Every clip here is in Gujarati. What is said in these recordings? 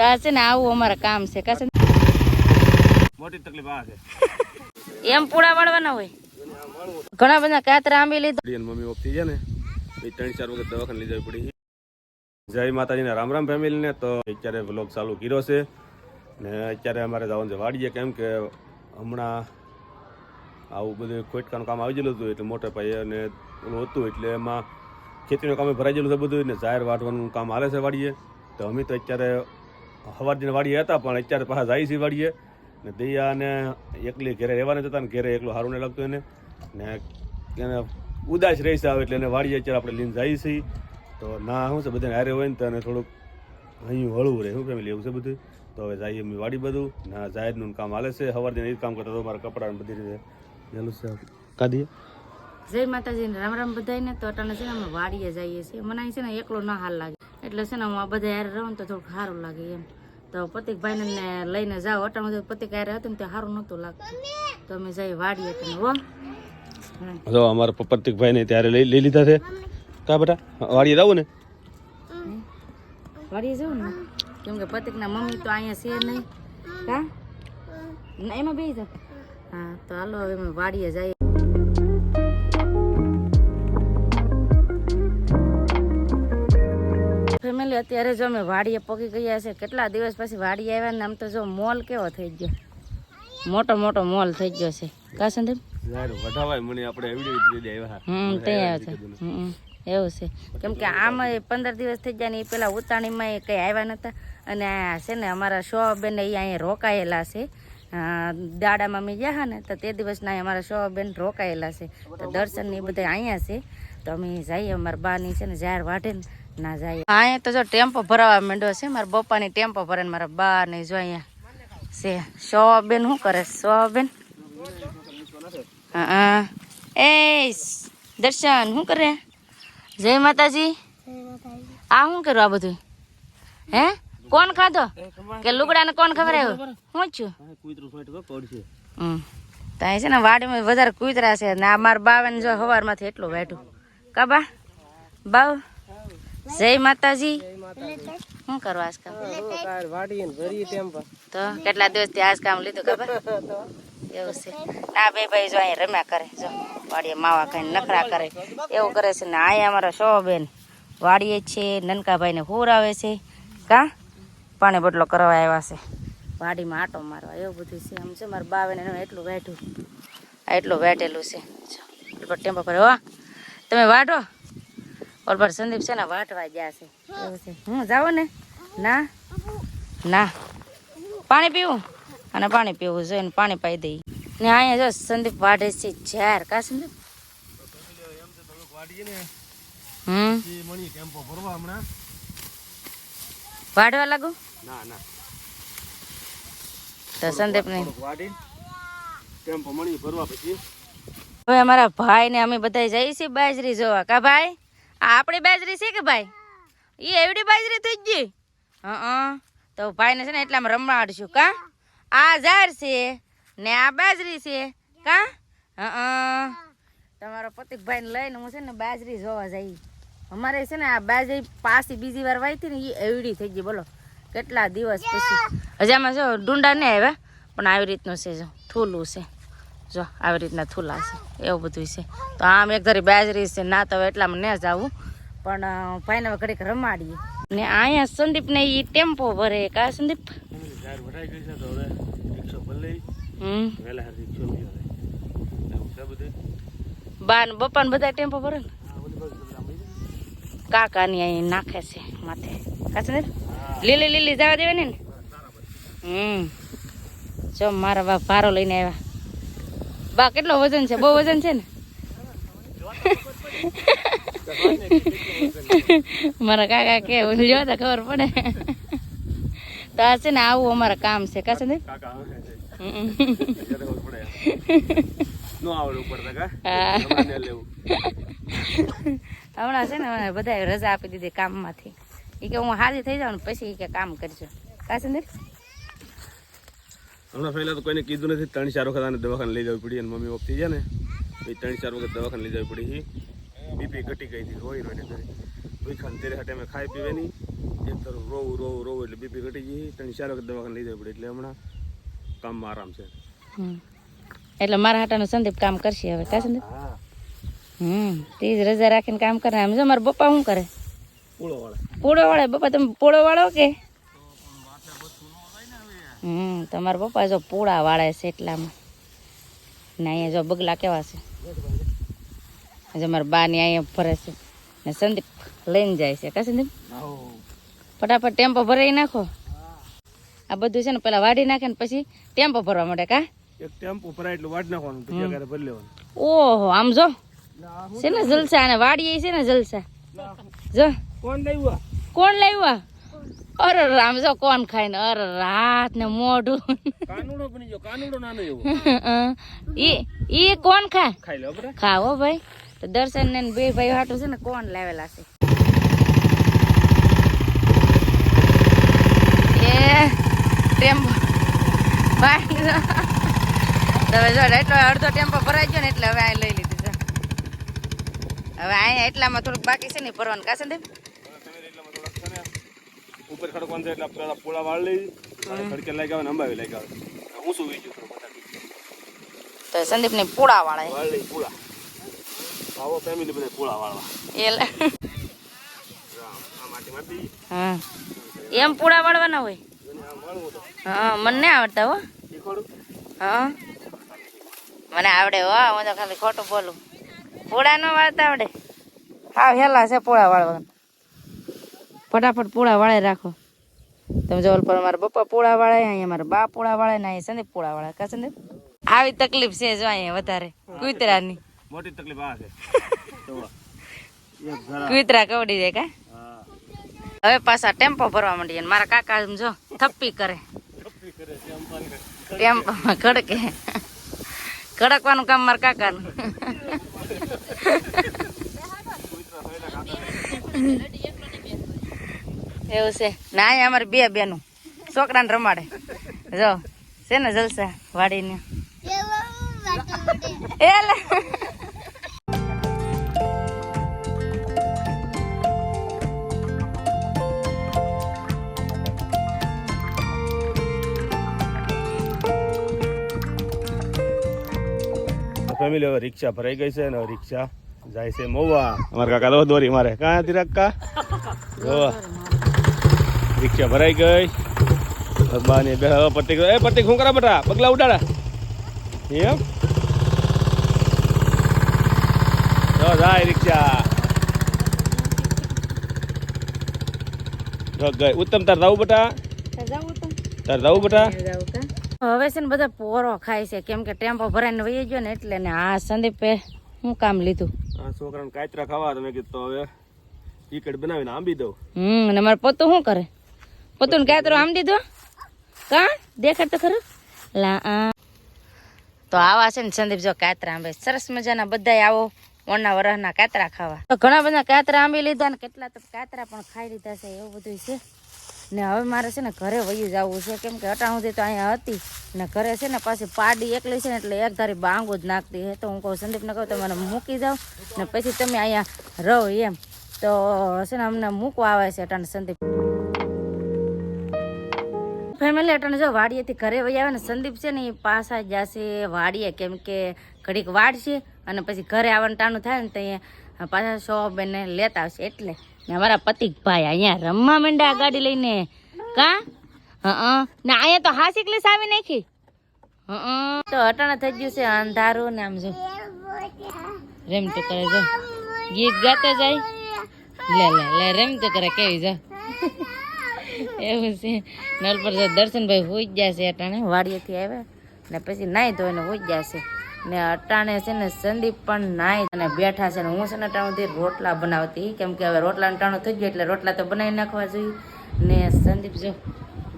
તો આ છે ને આવું અમારે કામ છે. કાશે મોટી તકલીફ આ છે. એમ પૂળા વાળવાના હોય. ઘણા બધા કાતરા આંબી લીધા. મમ્મી ઓફ થઈ ને બે ત્રણ ચાર વખત દવાખાને લઈ જવી પડી જય માતાજીને રામ રામ ફેમિલીને તો અત્યારે વ્લોગ ચાલુ કર્યો છે. ને અત્યારે અમારે જવાનું છે વાડીએ કેમ કે હમણાં આવું બધું ખોટકાનું કામ આવી ગયેલું હતું એટલે મોટા પાયે અને ઓલું હતું એટલે એમાં ખેતીનું કામ ભરાઈ ગયેલું છે બધું ને જાહેર વાટવાનું કામ હાલે છે વાડીએ. તો અમે તો અત્યારે સવારથી વાડીએ હતા, પણ અત્યારે પાછા જાય છે વાડીએ. ને દૈયાને એકલી ઘેરે રહેવાને જતા ને ઘરે એકલું સારું નહીં લાગતું એને. ને એને ઉદાસ રહી આવે એટલે એને વાડીએ અત્યારે આપણે લઈને જાય છીએ તો ના, શું છે, બધાને હારે હોય ને તો એને થોડુંક અહીં હળવું રહે. શું ફેમિલી એવું છે બધું? તો હવે જાય અમે વાડી બધું. ના જાહેરનું કામ હાલે છે. સવારથી એ કામ કરતા તો મારા કપડાં બધી રીતે ચાલુ છે. કાઢીએ જય માતાજી રામ રામ બધાને તો અટાણે છે ને અમે વાડીએ જઈએ છીએ. મને અહીં છે ને એકલો ના હાલ લાગે. એટલે છે ને હું આ બધા યાર રહું તો થોડુંક સારું લાગે એમ. તો પતિકભાઈને ને લઈને જાઓ. અટાણે પતિક યાર હતું ને તો સારું નહોતું લાગતું. તો અમે જઈએ વાડીએ તમે હો. જો અમારા પ્રતિકભાઈ ને ત્યારે લઈ લઈ લીધા છે. કા બેટા? વાડીએ જવું ને? વાડીએ જવું ને? કેમ કે પતિકના મમ્મી તો અહીંયા છે નહીં. કા? એમાં બે જાવ હા તો હાલો હવે અમે વાડીએ જઈએ. ફેમિલી અત્યારે જો અમે વાડીએ પગી ગયા છે કેટલા દિવસ પછી વાડીએ આવ્યા ને આમ તો જો મોલ કેવો થઈ ગયો. મોટો મોટો મોલ થઈ ગયો છે. કા સંદીપ? વઢાવાય મને આપણે એવી આવ્યા. હમ તે આવે છે. હમ એવું છે. કેમ કે આમાં પંદર દિવસ થઈ ગયા ને એ પેલા ઉતાણીમાં એ કંઈ આવ્યા નતા. અને છે ને અમારા શો બેન એ અહીંયા રોકાયેલા છે. દાડામાં અમે ગયા ને તો તે દિવસના અમારા શો બેન રોકાયેલા છે. તો દર્શન ને એ બધા અહીંયા છે. તો અમે જઈએ અમારા બાની છે ને જાહેર વાઢે ને. ના જાય. અહીંયા તો જો ટેમ્પો ભરાવા માંડ્યો છે. મારા બપ્પાની ટેમ્પો ભરે મારા બા ને જો અહીંયા છે. શો બેન શું કરે? શો બેન હા. એ દર્શન, શું કરે? જય માતાજી. આ શું કર્યું આ બધું? હે? કોણ ખાધો? કે લુગડાને કોણ ખબર આવ્યું હું છું. હમ. તો છે ને વાડીમાં વધારે કૂતરા છે ને આ મારા બાવે જો સવારમાંથી એટલું બેઠું કાબા બાવ? જય માતાજી. શું કરવા આજ કામ? તો કેટલા દિવસથી આજ કામ લીધું ખબર? એવું છે. ના બે ભાઈ જો અહીંયા રમ્યા કરે. જો વાડીએ માવા ખાઈને નખરા કરે. એવું કરે છે ને અહીંયા અમારા સો બેન વાડીએ છે. નનકાભાઈને હુર આવે છે. કા? પાણી બટલો કરવા આવ્યા છે. વાડીમાં આટો મારવા. એવું બધું છે. આમ છે મારા બાવેને એનું એટલું વેઠું એટલું વેઠેલું છે. ટેમ્પો પર હો. તમે વાઢો. ઓલ પર સંદીપ છે ને વાટવા ગયા છે. એવું છે. હું જાઓ ને? ના? ના. પાણી પીવું? અને પાણી પીવું જોઈએ ને પાણી પાઈ દઈ. ને અહીંયા જો સંદીપ વાઢે છે ઝાર. કા સંદીપ? હમ? એ મણી ટેમ્પો ભરવા હમણાં વાઢવા લાગુ? ના ના તો સંદીપ ને ટેમ્પો મણી ભરવા પછી. હવે અમારા ભાઈ ને અમે બધા જઈએ છીએ બાજરી જોવા. કા ભાઈ? આપણી બાજરી છે કે ભાઈ? એ એવડી બાજરી થઈ ગઈ? હા તો ભાઈને છે ને એટલામાં રમાડશું, કા? આ ઝાડ છે ને આ બાજરી છે, કા? હા તમારો પતિકભાઈને લઈને હું છે ને બાજરી જોવા જઈ. અમારે છે ને આ બાજરી પાછી બીજી વાર વાઈ હતી ને એ એવડી થઈ ગઈ, બોલો. કેટલા દિવસ પછી? હજી આમાં જો ડુંડા નહીં આવ્યા, પણ આવી રીતનું છે જો, થૂલું છે. જો, આવી રીતના થૂલા છે, એવું બધું છે. તો આમ એક ધરી બાજરી છે, ના તો એટલામાં ન જાવું. પણ ભાઈને હવે ઘડીક રમાડીએ. ને અહીંયા સંદીપને એ ટેમ્પો ભરે કા સંદીપ? બી ને બપા ને બધા ટેમ્પો ભરે ને? કાકા ની અહીં નાખે છે માથે. કા સંદીપ? લીલી લીલી જવા દેવાની ને? હમ. જો, મારા બા ભારો લઈને આવ્યા. બા કેટલો વજન છે? બહુ વજન છે ને? મારા કાકા કે લ્યો તો ખબર પડે. તો આ છે ને આવું અમારા કામ છે. કા સંદીપ હમણાં છે ને મને બધાએ રજા આપી દીધી કામમાંથી. એ કે હું હાજી થઈ જાઉં ને પછી કે કામ કરજો. કા સંદીપ હમણાં પહેલાં તો કોઈને કીધું નથી ત્રણ ચાર વખત આને દવાખાને લઈ જવી પડી અને મમ્મી ઓફ થઈ ને એ ત્રણ ચાર વખત દવાખાને લઈ જવી પડી બીપી ઘટી ગઈ હતી રોઈ રોઈને ઘરે. કોઈ ખાન તેરે હાટે અમે ખાઈ પીવે નહીં ખેતર રોવું રોવું રોવું એટલે બીપી ઘટી ગઈ ત્રણ ચાર વખત દવાખાને લઈ જવી પડી એટલે હમણાં કામમાં આરામ છે. એટલે મારા હાટાનો સંદીપ કામ કરશે હવે કા સંદીપ? હમ તે જ રજા રાખીને કામ કરે. આમ જો મારા પપ્પા શું કરે? પૂળો વાળે. પોળો વાળે? પપ્પા તમે પોળો વાળો કે? હમ તમારા પપ્પા જો પૂળા વાળે છે એટલામાં. ને અહીંયા જો બગલા કેવા છે. જો મારા બા ની અહીંયા ફરે છે. ને સંદીપ લઈને જાય છે. કા સંદીપ? ફટાફટ ટેમ્પો ભરાઈ નાખો. આ બધું છે ને પેલા વાડી નાખે ને પછી ટેમ્પો ભરવા માટે કા? એક ટેમ્પો ભરાય એટલું વાટ નાખવાનું પછી આગળ ભરી લેવાનું. ઓહો આમ જો. છે ને જલસા અને વાડી છે ને જલસા. જો. કોણ લાવ્યું કોણ લાવ્યા અરે રામ જો કોણ ખાય ને અરે રાત ને મોઢું. કાનુડો બની ગયો કાનુડો નાનો એવો. એ એ કોણ ખા ખાઈ લો બરા. ખાવો ભાઈ. તો દર્શન ને બે ભાઈ હાટું છે ને કોણ લાવેલા છે? એ ટેમ્પો. ભાઈ તમે જો એટલો અડધો ટેમ્પો ભરાઈ ગયો ને એટલે હવે આ લઈ લીધી છે. હવે અહીંયા એટલામાં થોડુંક બાકી છે ને ભરવાનું કાશે ને ઉપર ખડકવાનું છે એટલે પેલા પોળા વાળ લઈ ખડકે લઈ આવે અંબાવી લઈ આવે હું શું વીજું થોડું તો સંદીપ ને પોળા વાળા વાળ લઈ પોળા. આવો ફેમિલી બધા પોળા વાળવા. એ લે. આ માટી માટી. હા. એમ પૂળા વાળવાના હોય? હા મને નહીં આવડતા હો. હા. મને આવડે હો હું તો ખાલી ખોટું બોલું. પૂળા ન વાળતા આવડે. હા હેલા છે પૂળા વાળવા ફટાફટ પૂળા વાળે રાખો. તમે જવલ પર મારા પપ્પા પૂળા વાળે અહીંયા મારા બા પૂળા વાળે ને અહીંયા સંદીપ પૂળા વાળે કા સંદીપ? આવી તકલીફ છે જો અહીંયા વધારે. કુતરાની. મોટી તકલીફ આ છે. કૂતરા કવડી જાય કા? હવે પાછા ટેમ્પો ભરવા માંડીએ ને મારા કાકા જો થપ્પી કરે. ટેમ્પોમાં ખડકે ખડકવાનું કામ મારા કાકાનું. એવું છે. ના અમારે બે બેનું. છોકરાને રમાડે. જો, છે ને, જલસા વાડીને. એલે. ફેમિલી હવે રિક્ષા ભરાઈ ગઈ છે ને રિક્ષા જાય છે મોવા. અમારા કાકા દોરી મારે. કાં હતી રક્કા જો. રિક્ષા ભરાઈ ગઈ. બાની બે હવે પતિક એ પતિક શું કરા બટા? પગલા ઉડાડા. એમ? જો જાય રિક્ષા. ગઈ. ઉત્તમ તાર જાવું બટા? તાર જાવું બટા? હવે છે ને બધા પોરો ખાય છે. કેમ કે ટેમ્પો ભરાઈને વહી ગયો ને એટલે ને આ સંદીપે શું કામ લીધું. આ છોકરાને કાચરા ખાવા તમે કીધું તો હવે ટિકિટ બનાવીને આંબી દઉં. હમ અને મારે પોતું શું કરે? પોતું કાતરો આમ દીધો? કા? દેખાડ તો ખરું. લા તો આવા છે ને સંદીપ જો કાતરા આંબે. સરસ મજાના બધાય આવો ઓના વરહના કાતરા ખાવા. તો ઘણા બધા કાતરા આંબી લીધા ને કેટલા તો કાતરા પણ ખાઈ લીધા છે એવું બધું છે. ને હવે મારે છે ને ઘરે વયું જવું છે કેમ કે અટા સુધી તો અહીંયા હતી. ને ઘરે છે ને પાછી પાડી એકલી છે ને એટલે એક ધારી બાંગો જ નાખતી હે. તો હું કહું સંદીપને કહું તમે મને મૂકી જાઓ ને પછી તમે અહીંયા રહો એમ. તો છે ને અમને મૂકવા આવે છે અટાણ સંદીપ. ફેમિલી અટાણે જો વાડીએથી ઘરે વહી આવે ને, સંદીપ છે ને એ પાછા જશે વાડીએ, કેમ કે ઘડીક વાડશે અને પછી ઘરે આવવાનું ટાણું થાય ને તો અહીંયા પાછા શોપ એને લેતા આવશે. એટલે ને અમારા પતિક ભાઈ અહીંયા રમવા માંડ્યા ગાડી લઈને. કા? હા ને અહીંયા તો હાસિક ક્લેસ આવી નાખી. હં. તો અટાણે થઈ ગયું છે અંધારું ને આમ જો. રેમ તો કરે જો. ગીત ગાતો જાય. લે લે લે, રેમ તો કરે, કેવી જો. એવું છે. નળ પર દર્શનભાઈ હોઈ જ જશે અટાણે. વાડીએથી આવ્યા ને પછી નાહી ધોઈને હોઈ જ જશે ને અટાણે છે ને સંદીપ પણ નાહી અને બેઠા છે ને હું છે ને અટાણુંથી રોટલા બનાવતી. કેમ કે હવે રોટલા અટાણું થઈ ગયું એટલે રોટલા તો બનાવી નાખવા જોઈએ. ને સંદીપ જો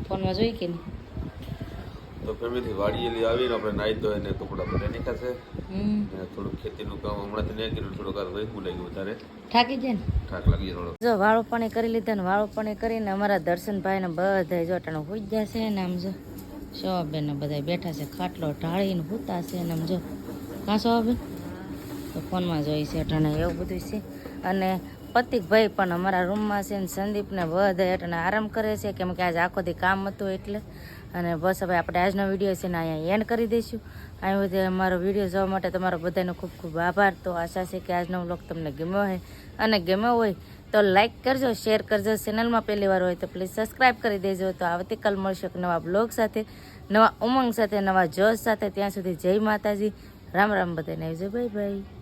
ફોનમાં જોઈ કે નહીં? તો ફેમિલી વાડીએલી આવીને આપણે નાહી ધોઈ ને કપડા બધા નીકળશે હમ. ને થોડું ખેતીનું કામ હમણાંથી નહીં કર્યું થોડુંક વહેવું લાગ્યું વધારે. થાકી જાય ને? થાક લાગી થોડો જો વાળો પાણી કરી લીધા ને વાળો પાણી કરીને અમારા દર્શનભાઈને બધા જો અટાણે હોઈ ગયા છે ને આમ જો. શોભાબેન ને બધા બેઠા છે ખાટલો ઢાળીને હૂતા છે ને આમ જો. કાં શોભાબેન? તો ફોનમાં જોઈ છે અટાણે એવું બધું છે. અને પતિકભાઈ પણ અમારા રૂમમાં છે ને સંદીપને બધા અટાણે આરામ કરે છે કેમ કે આજે આખો દી કામ હતું એટલે. અને બસ હવે આપણે આજનો વીડિયો છે ને અહીંયા એન્ડ કરી દઈશું. અહીં સુધી અમારો વીડિયો જોવા માટે તમારો બધાનો ખૂબ ખૂબ આભાર. તો આશા છે કે આજનો વ્લોગ તમને ગમ્યો હોય અને ગમ્યો હોય તો લાઇક કરજો શેર કરજો. ચેનલમાં પહેલી વાર હોય તો પ્લીઝ સબસ્ક્રાઈબ કરી દેજો. તો આવતીકાલ મળશે નવા બ્લોગ સાથે, નવા ઉમંગ સાથે, નવા જોશ સાથે. ત્યાં સુધી જય માતાજી. રામ રામ બધાને. આવજો બાય બાય